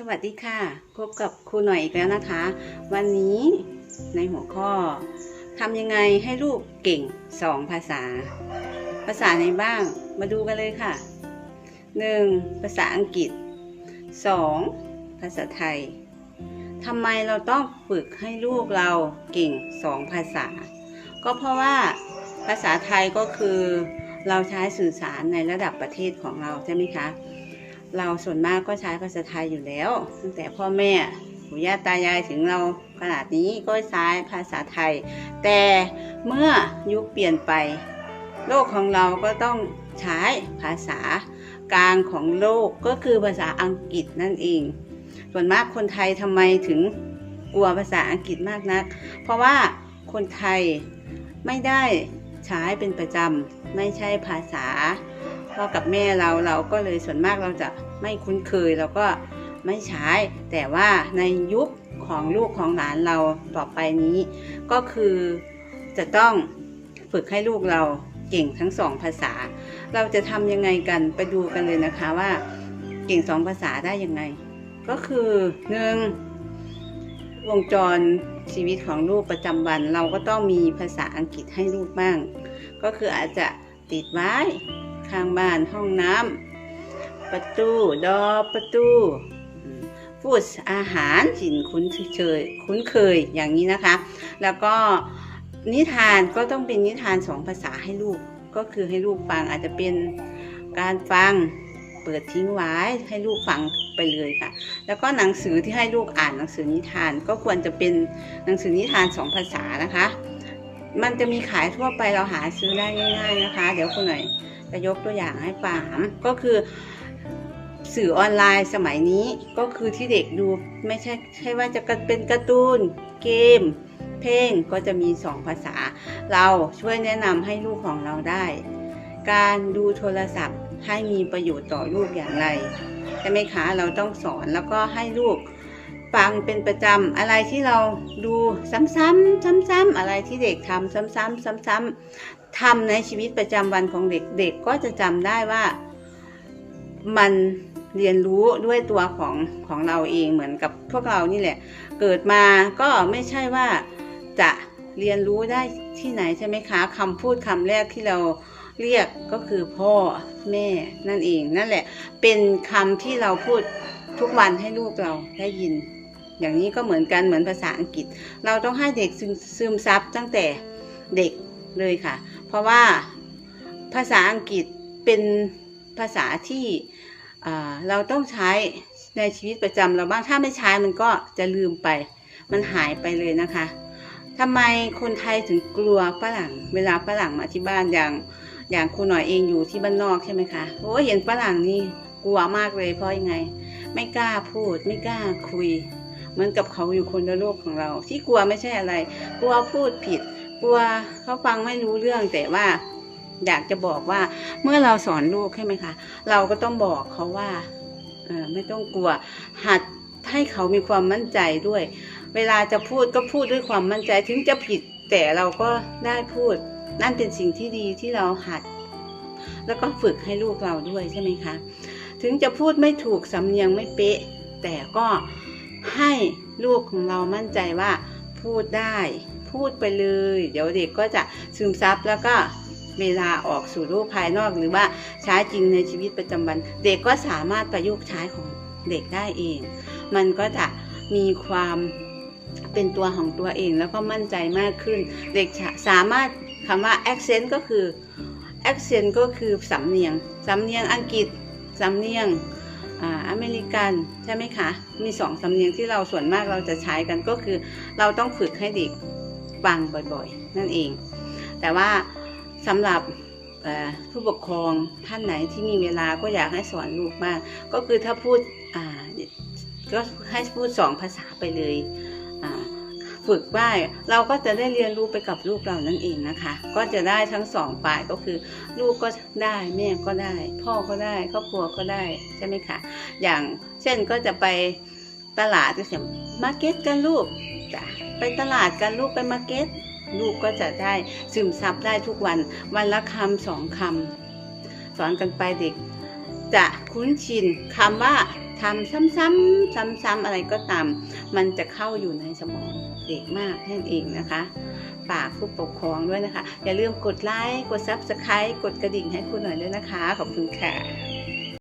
สวัสดีค่ะ พบกับครูหน่อยอีกแล้วนะคะ วันนี้ในหัวข้อทำยังไงให้ลูกเก่ง2ภาษา ภาษาไหนบ้าง มาดูกันเลยค่ะ 1. ภาษาอังกฤษ 2. ภาษาไทยทำไมเราต้องฝึกให้ลูกเราเก่ง2ภาษา ก็เพราะว่าภาษาไทยก็คือเราใช้สื่อสารในระดับประเทศของเราใช่ไหมคะ เราส่วนมากก็ใช้ภาษาไทยอยู่แล้ว ตั้งแต่พ่อแม่ปู่ย่าตายายถึงเราขนาดนี้ก็ใช้ภาษาไทย แต่เมื่อยุคเปลี่ยนไป โลกของเราก็ต้องใช้ภาษากลางของโลกก็คือภาษาอังกฤษนั่นเอง ส่วนมากคนไทยทำไมถึงกลัวภาษาอังกฤษมากนัก เพราะว่าคนไทยไม่ได้ใช้เป็นประจำไม่ใช่ภาษา พ่อกับแม่เราเราก็เลยส่วนมากเราจะไม่คุ้นเคยเราก็ไม่ใช้ แต่ว่าในยุคของลูกของหลานเราต่อไปนี้ ก็คือจะต้องฝึกให้ลูกเราเก่งทั้งสองภาษา เราจะทำยังไงกันไปดูกันเลยนะคะว่า เก่งสองภาษาได้ยังไง ก็คือหนึ่งวงจรชีวิตของลูกประจำวัน เราก็ต้องมีภาษาอังกฤษให้ลูกบ้าง ก็คืออาจจะติดไว้ ข้างบ้านห้องน้ำประตูดอประตูฟูดอาหารสินคุ้นเคยคุ้นเคยอย่างนี้นะคะ แล้วก็นิทานก็ต้องเป็นนิทานสองภาษาให้ลูกก็คือให้ลูกฟังอาจจะเป็นการฟังเปิดทิ้งไว้ให้ลูกฟังไปเลยค่ะ แล้วก็หนังสือที่ให้ลูกอ่านหนังสือนิทานก็ควรจะเป็นหนังสือนิทานสองภาษานะคะ มันจะมีขายทั่วไปเราหาซื้อได้ง่ายๆนะคะ เดี๋ยวคุณหน่อย จะยกตัวอย่างให้ฟังก็คือสื่อออนไลน์สมัยนี้ก็คือที่เด็กดูไม่ใช่ใช่ว่าจะเป็นการ์ตูนเกม เพลงก็จะมีสองภาษา เราช่วยแนะนำให้ลูกของเราได้ การดูโทรศัพท์ให้มีประโยชน์ต่อลูกอย่างไรใช่ไหมคะเราต้องสอนแล้วก็ให้ลูกฟังเป็นประจำอะไรที่เราดูซ้ำๆซ้ำๆอะไรที่เด็กทำซ้ำๆซ้ำๆ ทำในชีวิตประจำวันของเด็กเด็กก็จะจำได้ว่ามันเรียนรู้ด้วยตัวของของเราเองเหมือนกับพวกเรานี่แหละ เกิดมาก็ไม่ใช่ว่าจะเรียนรู้ได้ที่ไหนใช่ไหมคะคำพูดคำแรกที่เราเรียกก็คือพ่อแม่นั่นเองนั่นแหละ เป็นคำที่เราพูดทุกวันให้ลูกเราได้ยิน อย่างนี้ก็เหมือนกันเหมือนภาษาอังกฤษ เราต้องให้เด็กซึมซึมซับตั้งแต่เด็กเลยค่ะ เพราะว่าภาษาอังกฤษเป็นภาษาที่เราต้องใช้ในชีวิตประจำเราบ้างถ้าไม่ใช้มันก็จะลืมไป มันหายไปเลยนะคะทำไมคนไทยถึงกลัวฝรั่ง เวลาฝรั่งมาที่บ้านอย่างอย่างครูหน่อยเองอยู่ที่บ้านนอกใช่ไหมคะโอ้เห็นฝรั่งนี่กลัวมากเลยเพราะยังไง ไม่กล้าพูดไม่กล้าคุย เหมือนกับเขาอยู่คนละโลกของเรา ที่กลัวไม่ใช่อะไร กลัวพูดผิด กลัวเขาฟังไม่รู้เรื่องแต่ว่า อยากจะบอกว่าเมื่อเราสอนลูกใช่ไหมคะ เราก็ต้องบอกเขาว่าเออไม่ต้องกลัว หัดให้เขามีความมั่นใจด้วย เวลาจะพูดก็พูดด้วยความมั่นใจถึงจะผิดแต่เราก็ได้พูด นั่นเป็นสิ่งที่ดีที่เราหัด แล้วก็ฝึกให้ลูกเราด้วยใช่ไหมคะ ถึงจะพูดไม่ถูกสำเนียงไม่เป๊ะ แต่ก็ให้ลูกของเรามั่นใจว่าพูดได้ พูดไปเลย เดี๋ยวเด็กก็จะซึมซับแล้วก็เวลาออกสู่โลกภายนอกหรือว่าใช้จริงในชีวิตประจำวัน เด็กก็สามารถประยุกต์ใช้ของเด็กได้เอง มันก็จะมีความเป็นตัวของตัวเองแล้วก็มั่นใจมากขึ้น เด็กสามารถคำว่า accent ก็คือ accent ก็คือสำเนียง สำเนียงอังกฤษ สำเนียงอ่าอเมริกันใช่ไหมคะ มีสองสำเนียงที่เราส่วนมากเราจะใช้กันก็คือ เราต้องฝึกให้เด็ก ฟังบ่อยๆ นั่นเอง แต่ว่าสำหรับผู้ปกครองท่านไหนที่มีเวลาก็อยากให้สอนลูกมาก ก็คือถ้าพูดก็ให้พูดสองภาษาไปเลยฝึกว่าเราก็จะได้เรียนรู้ไปกับลูกเรานั่นเองนะคะ ก็จะได้ทั้งสองฝ่ายก็คือ ลูกก็ได้แม่ก็ได้ พ่อก็ได้ครอบครัวก็ได้ใช่ไหมคะอย่างเช่นก็จะไปตลาดก็เสียมาร์เก็ตกันลูก จ้ะไปตลาดกันลูกไปมาร์เก็ตลูกก็จะได้ซึมซับได้ทุกวัน วันละคำสองคำสอนกันไปเด็ก จะคุ้นชินคำว่าทำซ้ำๆซ้ำๆอะไรก็ตาม มันจะเข้าอยู่ในสมองเด็กมากนั้นเองนะคะฝากผู้ปกครองด้วยนะคะ อย่าลืมกดไลค์ กด Subscribe กดกระดิ่งให้คุณหน่อยด้วยนะคะ ขอบคุณค่ะ